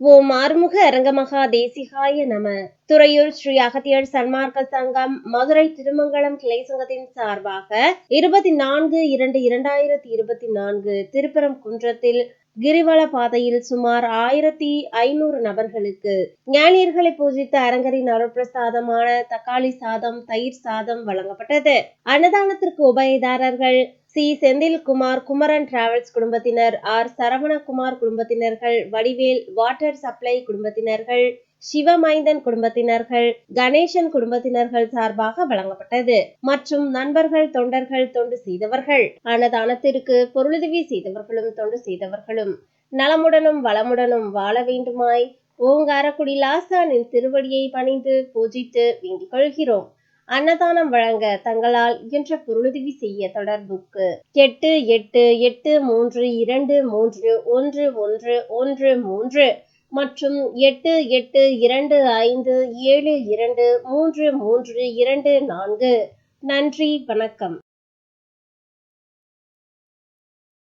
ஓம் ஆறுமுக அரங்கமகா தேசிகாய நம. துறையூர் ஸ்ரீ அகத்தியர் சன்மார்க்க சங்கம் மதுரை திருமங்கலம் கிளை சங்கத்தின் சார்பாக இருபத்தி நான்கு இரண்டு இரண்டாயிரத்தி இருபத்தி நான்கு திருப்பரம் குன்றத்தில் கிரிவல பாதையில் சுமார் ஆயிரத்தி ஐநூறு நபர்களுக்கு ஞானியர்களை பூஜித்த அரங்கரின் அருட்பிரசாதமான தக்காளி சாதம் தயிர் சாதம் வழங்கப்பட்டது. அன்னதானத்திற்கு உபயதாரர்கள் சி. செந்தில்குமார் குமரன் டிராவல்ஸ் குடும்பத்தினர் ஆர். சரவணகுமார் குடும்பத்தினர்கள் வடிவேல் வாட்டர் சப்ளை குடும்பத்தினர்கள் சிவமைந்தன் குடும்பத்தினர்கள் கணேசன் குடும்பத்தினர்கள் சார்பாக வழங்கப்பட்டது. மற்றும் நண்பர்கள் தொண்டர்கள் தொண்டு செய்தவர்கள் அன்னதானத்திற்கு பொருளுதவி செய்தவர்களும் தொண்டு செய்தவர்களும். நலமுடனும் வளமுடனும் வாழ வேண்டுமாய் ஓங்காரக்குடி லாசானின் திருவடியை பணிந்து பூஜித்து வேண்டிக் கொள்கிறோம். அன்னதானம் வழங்க தங்களால் இயன்ற பொருளுதவி செய்ய தொடர்புக்கு எட்டு எட்டு எட்டு மூன்று இரண்டு மூன்று ஒன்று ஒன்று ஒன்று மூன்று மற்றும் எட்டு எட்டு இரண்டு ஐந்து ஏழு இரண்டு மூன்று மூன்று இரண்டு நான்கு. நன்றி வணக்கம்.